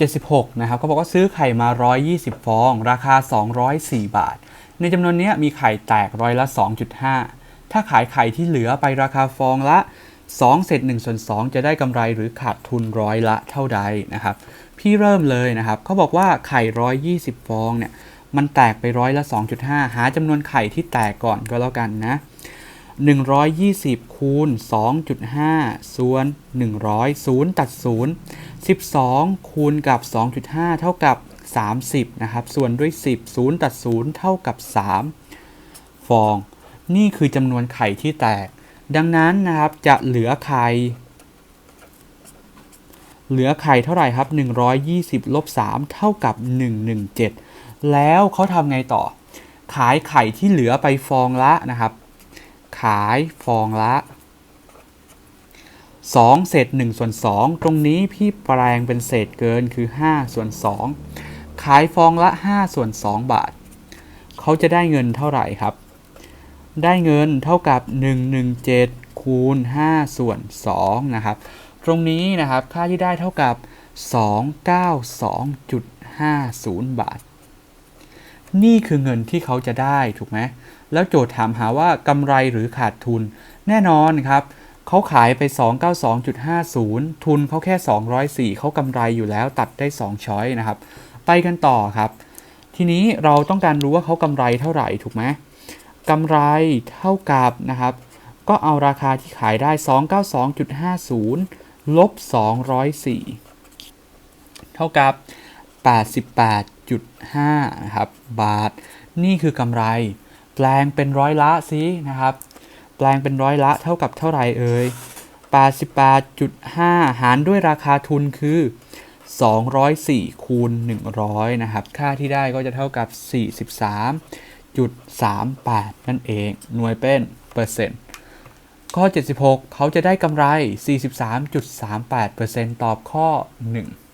76นะครับเขาบอกว่าซื้อไข่มา 120 ฟอง ราคา 204 บาท ในจำนวนนี้มีไข่แตกร้อยละ 2.5 ถ้าขายไข่ที่เหลือไปราคาฟองละ 2 เศษ1ส่วน2จะได้กำไรหรือขาดทุนร้อยละเท่าใดนะครับ พี่เริ่มเลยนะครับเขาบอกว่าไข่ 120 ฟองเนี่ยมันแตกไปร้อยละ 2.5 หาจำนวนไข่ที่แตกก่อนก็แล้วกันนะ 120 คูณ 2.5 ส่วน 100 0 ตัด 0 12 คูณกับ 2.5 เท่ากับ 30 นะครับ ส่วนด้วย 10 0 ตัด 0 เท่ากับ 3 ฟอง นี่คือจำนวนไข่ที่แตก ดังนั้นนะครับจะเหลือไข่ เหลือไข่เท่าไหร่ครับ 120 ลบ 3 เท่ากับ 117 แล้วเขาทำไงต่อ ขายไข่ที่เหลือไปฟองละนะครับ ขายฟองละ 2 เศษ1ส่วน2ตรงนี้พี่แปลงเป็นเศษเกินคือ 5 ส่วน 2 ขายฟองละ 5 ส่วน 2 บาท เขาจะได้เงินเท่าไหร่ครับ ได้เงินเท่ากับ 117 คูณ 5 ส่วน 2 นะครับ ตรงนี้นะครับค่าที่ได้เท่ากับ 292.50 บาท นี่คือเงินที่เขาจะได้ถูกไหมแล้วโจทย์ถามหาว่ากำไรหรือขาดทุนแน่นอนครับ เขาขายไป 292.50 ทุนเขาแค่ 204 เขากำไรอยู่แล้วตัดได้ 2 ช้อยนะครับ ไปกันต่อครับ ทีนี้เราต้องการรู้ว่าเขากำไรเท่าไหร่ถูกไหมกำไรเท่ากับนะครับ ก็เอาราคาที่ขายได้ 292.50 ลบ 204 เท่ากับ 88.5 นะครับ บาท นี่คือกำไร แปลงเป็นร้อยละสินะครับ แปลงเป็นร้อยละเท่ากับเท่าไหร่เอ่ย88.5 หารด้วยราคาทุนคือ 204 คูณ 100 นะครับ ค่าที่ได้ก็จะเท่ากับ 43.38 นั่นเอง หน่วยเป็นเปอร์เซ็นต์ ข้อ 76 เขาจะได้กำไร 43.38%ตอบข้อ 1